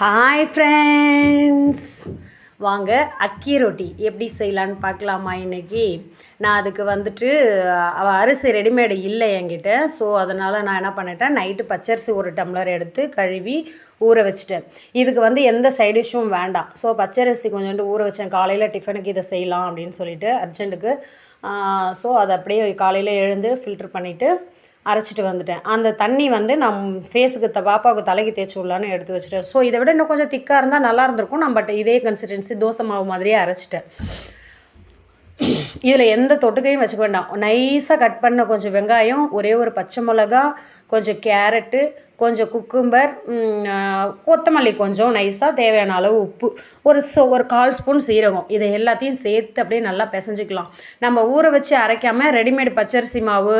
Hi friends வாங்க அக்கி ரொட்டி எப்படி செய்யலான்னு பார்க்கலாமா இன்றைக்கி நான் அதுக்கு வந்துட்டு அரிசி ரெடிமேடு இல்லை என்கிட்ட. ஸோ அதனால் நான் என்ன பண்ணிட்டேன் நைட்டு பச்சரிசி ஒரு டம்ளர் எடுத்து கழுவி ஊற வச்சுட்டேன். இதுக்கு வந்து எந்த சைடிஷும் வேண்டாம். ஸோ பச்சரிசி கொஞ்சோண்டு ஊற வச்சேன். காலையில் டிஃபனுக்கு இதை செய்யலாம் அப்படின்னு சொல்லிட்டு அர்ஜென்ட்டுக்கு ஸோ அதை அப்படியே காலையில் எழுந்து ஃபில்ட்ரு பண்ணிவிட்டு அரைச்சிட்டு வந்துட்டேன். அந்த தண்ணி வந்து நம் ஃபேஸுக்கு த பாப்பாவுக்கு தலைக்கு தேய்ச்சி விடலான்னு எடுத்து வச்சுட்டேன். ஸோ இதை விட இன்னும் கொஞ்சம் திக்காக இருந்தால் நல்லா இருந்திருக்கும். நான் பட் இதே கன்சிஸ்டன்சி தோசை மாவு மாதிரியே அரைச்சிட்டேன். இதில் எந்த தொட்டுக்கையும் வச்சுக்க வேண்டாம். நைஸாக கட் பண்ண கொஞ்சம் வெங்காயம் ஒரே ஒரு பச்சை மிளகா கொஞ்சம் கேரட்டு கொஞ்சம் குக்கும்பர் கொத்தமல்லி கொஞ்சம் நைஸாக தேவையான அளவு உப்பு. ஒரு சோ ஒரு கால் ஸ்பூன் சீரகம். இதை எல்லாத்தையும் சேர்த்து அப்படியே நல்லா பிசைஞ்சிக்கலாம். நம்ம ஊற வச்சு அரைக்காமல் ரெடிமேட் பச்சரிசி மாவு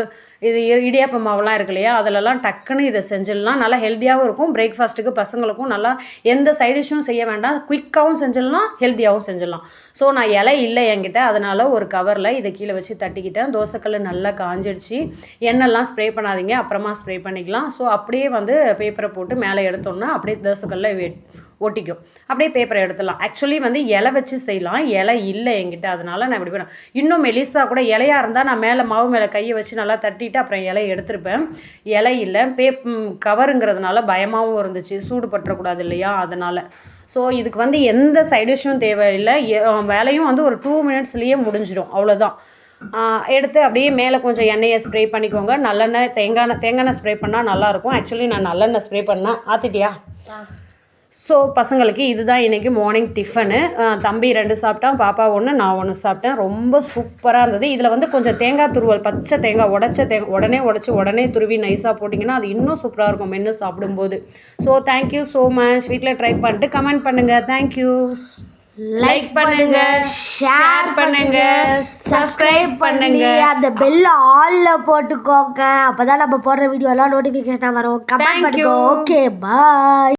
இது இடியாப்ப மாவுலாம் இருக்கு இல்லையா? அதிலலாம் டக்குன்னு இதை செஞ்சிடலாம். நல்லா ஹெல்த்தியாகவும் இருக்கும். பிரேக்ஃபாஸ்ட்டுக்கு பசங்களுக்கும் நல்லா எந்த சைடிஷும் செய்ய வேண்டாம். குயிக்காகவும் செஞ்சிடலாம் ஹெல்த்தியாகவும் செஞ்சிடலாம். ஸோ நான் இலை இல்லை என்கிட்ட. அதனால் ஒரு கவரில் இதை கீழே வச்சு தட்டிக்கிட்டேன். தோசைக்கல் நல்லா காஞ்சிடுச்சு. எண்ணெய்லாம் ஸ்ப்ரே பண்ணாதீங்க. அப்புறமா ஸ்ப்ரே பண்ணிக்கலாம். ஸோ அப்படியே வந்து வந்து பேப்பரை போட்டு மேலே எடுத்தோம்னா அப்படியே தோசைக்கல்ல ஒட்டிக்கும். அப்படியே பேப்பரை எடுத்துடலாம். ஆக்சுவலி வந்து இலை வச்சு செய்யலாம். இலை இல்லை என்கிட்ட. அதனால நான் இப்படி பண்ணேன் இன்னும் மெலிசா கூட இலையாக இருந்தால் நான் மேலே மாவு மேலே கையை வச்சு நல்லா தட்டிட்டு அப்புறம் இலையை எடுத்திருப்பேன். இலை இல்லை. பேப் கவருங்கிறதுனால பயமாகவும் இருந்துச்சு. சூடு பற்றக்கூடாது இல்லையா? அதனால். ஸோ இதுக்கு வந்து எந்த சைடிஷும் தேவையில்லை. வேலையும் வந்து ஒரு டூ மினிட்ஸ்லேயே முடிஞ்சிடும். அவ்வளோதான் எடுத்து அப்படியே மேலே கொஞ்சம் எண்ணெயை ஸ்ப்ரே பண்ணிக்கோங்க. நல்லெண்ணெய் தேங்காய் தேங்காய் எண்ணெய் ஸ்ப்ரே பண்ணால் நல்லாயிருக்கும். ஆக்சுவலி நான் நல்லெண்ணெய் ஸ்ப்ரே பண்ணேன் ஆத்திட்டியா? ஸோ பசங்களுக்கு இதுதான் இன்றைக்கி மார்னிங் டிஃபனு தம்பி ரெண்டு சாப்பிட்டான் பாப்பா ஒன்று நான் ஒன்று சாப்பிட்டேன். ரொம்ப சூப்பராக இருந்தது. இதில் வந்து கொஞ்சம் தேங்காய் துருவல் பச்சை தேங்காய் உடச்ச தேங்காய் உடனே உடச்சி உடனே துருவி நைஸாக போட்டிங்கன்னா அது இன்னும் சூப்பராக இருக்கும் மென்று சாப்பிடும்போது. So thank you so much வீட்டில் ட்ரை பண்ணிட்டு கமெண்ட் பண்ணுங்கள் தேங்க்யூ லைக் பண்ணுங்க ஷேர் பண்ணுங்க சப்ஸ்கிரைப் பண்ணுங்க. அந்த பெல் ஆல்ல போட்டுக்கோங்க. அப்பதான் நம்ம போடுற வீடியோ எல்லாம் நோட்டிபிகேஷன் வரும். கமெண்ட் பண்ணுங்க. Okay bye